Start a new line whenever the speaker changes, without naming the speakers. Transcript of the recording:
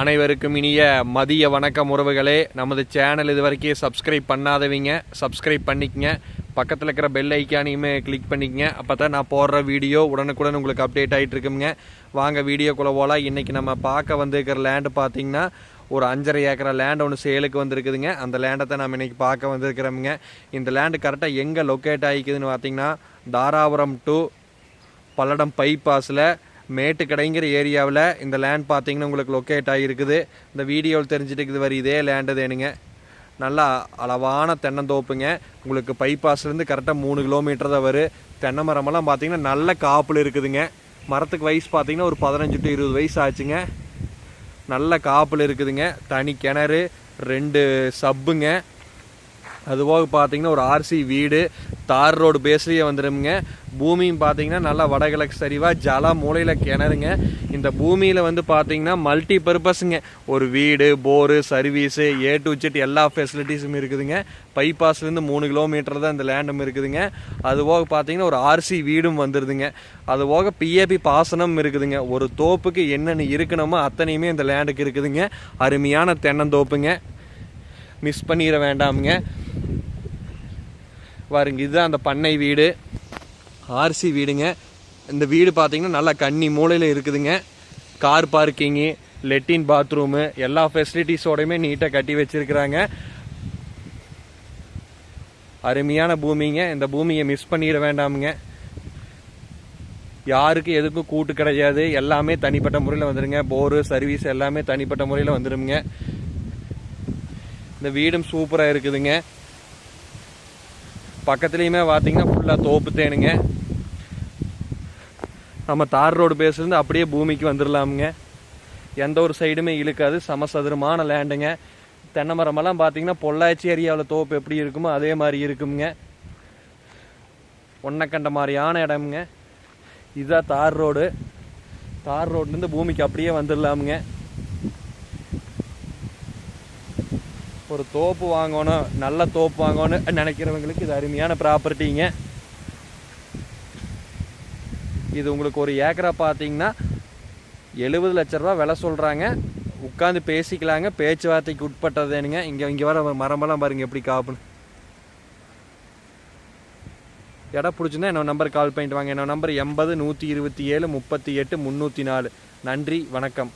அனைவருக்கும் இனிய மதிய வணக்கம் உறவுகளே. நமது சேனல் இது வரைக்கும் சப்ஸ்கிரைப் பண்ணாதவங்க. சப்ஸ்கிரைப் பண்ணிக்கங்க. பக்கத்தில் இருக்கிற பெல் ஐக்கானையுமே கிளிக் பண்ணிக்கங்க. அப்போ தான் நான் போடுற வீடியோ உடனுக்குடன் உங்களுக்கு அப்டேட் ஆகிட்டு இருக்குங்க வாங்க வீடியோக்குள்ளே போகலாம் இன்றைக்கி நம்ம பார்க்க வந்திருக்கிற லேண்டு பார்த்திங்கன்னா ஒரு அஞ்சரை ஏக்கரா லேண்ட் ஒன்று சேலுக்கு வந்திருக்குதுங்க. அந்த லேண்டை தான் நம்ம இன்றைக்கி பார்க்க வந்திருக்கிறோமுங்க. இந்த லேண்டு கரெக்டாக எங்கே லொக்கேட் ஆகிக்குதுன்னு பார்த்திங்கன்னா தாராபுரம் டு பல்லடம் பைபாஸில் மேட்டுக்கடைங்கிற ஏரியாவில் இந்த லேண்ட் பார்த்தீங்கன்னா உங்களுக்கு லொக்கேட் ஆகிருக்குது இந்த வீடியோவில் தெரிஞ்சுட்டு இருக்குது வரி இதே லேண்டு தேனுங்க நல்லா அளவான தென்னந்தோப்புங்க. உங்களுக்கு பைபாஸ்லேருந்து கரெக்டாக மூணு கிலோமீட்டர் தான் வரும். தென்னை மரமெல்லாம் பார்த்தீங்கன்னா நல்ல காப்பில் இருக்குதுங்க. மரத்துக்கு வயசு பார்த்தீங்கன்னா ஒரு பதினஞ்சு டு இருபது வயசு ஆச்சுங்க. நல்ல காப்பில் இருக்குதுங்க. தனி கிணறு ரெண்டு சப்புங்க அதுபோக பார்த்தீங்கன்னா ஒரு ஆர்சி வீடு தார் ரோடு பேஸ்லேயே வந்துடுங்க பூமியும் பார்த்தீங்கன்னா நல்லா வடகிழக்கு சரிவாக ஜல மூலையில் கிணறுங்க. இந்த பூமியில் வந்து பார்த்தீங்கன்னா மல்டி பர்பஸுங்க ஒரு வீடு bore service A to Z எல்லா ஃபெசிலிட்டிஸும் இருக்குதுங்க. பைபாஸ்லேருந்து மூணு கிலோமீட்டர் தான் இந்த லேண்டும் இருக்குதுங்க. அதுபோக பார்த்தீங்கன்னா ஒரு ஆர்சி வீடும் வந்துடுதுங்க அதுபோக பிஏபி பாசனம் இருக்குதுங்க. ஒரு தோப்புக்கு என்னென்ன இருக்கணுமோ அத்தனையுமே இந்த லேண்டுக்கு இருக்குதுங்க. அருமையான தென்னந்தோப்புங்க. மிஸ் பண்ணிட வேண்டாமுங்க. பாருங்க இதுதான் அந்த பண்ணை வீடு. ஆர்சி வீடுங்க. இந்த வீடு பார்த்தீங்கன்னா நல்லா கன்னி மூலையில் இருக்குதுங்க. கார் பார்க்கிங்கு லெட்டின் பாத்ரூமு எல்லா ஃபெசிலிட்டிஸோடையுமே நீட்டாக கட்டி வச்சிருக்கிறாங்க. அருமையான பூமிங்க. இந்த பூமியை மிஸ் பண்ணிட வேண்டாமுங்க. யாருக்கு எதுக்கும் கூட்டு கிடையாது. எல்லாமே தனிப்பட்ட முறையில் வந்துடுங்க போரு சர்வீஸ் எல்லாமே தனிப்பட்ட முறையில் வந்துடுங்க இந்த வீடும் சூப்பராக இருக்குதுங்க. பக்கத்துலேயுமே பார்த்தீங்கன்னா ஃபுல்லாக தோப்பு தேனுங்க. நம்ம தார் ரோடு பேஸ்லேருந்து அப்படியே பூமிக்கு வந்துடலாமுங்க எந்த ஒரு சைடுமே இழுக்காது சமசதுரமான லேண்டுங்க தென்னை மரமெல்லாம் பார்த்தீங்கன்னா பொள்ளாச்சி ஏரியாவில் தோப்பு எப்படி இருக்குமோ அதே மாதிரி இருக்குங்க ஒன்றை கண்ட மாதிரியான இடமுங்க. இதுதான் தார் ரோடு. தார் ரோட்லேருந்து பூமிக்கு அப்படியே வந்துடலாமுங்க ஒரு தோப்பு வாங்கணும் நல்ல தோப்பு வாங்கணும்னு நினைக்கிறவங்களுக்கு இது அருமையான ப்ராப்பர்ட்டிங்க இது உங்களுக்கு ஒரு ஏக்கரா பார்த்தீங்கன்னா எழுபது லட்ச ரூபா விலை சொல்கிறாங்க உட்காந்து பேசிக்கலாங்க. பேச்சுவார்த்தைக்கு உட்பட்டதுனுங்க இங்கே இங்கே வர மரமெல்லாம் பாருங்கள் எப்படி காப்புன்னு. இடம் பிடிச்சிருந்தா என்னோட நம்பர் கால் பண்ணிட்டு வாங்க. என்னோட நம்பர் எண்பது நூற்றி இருபத்தி ஏழு முப்பத்தி எட்டு முந்நூற்றி நாலு. நன்றி வணக்கம்.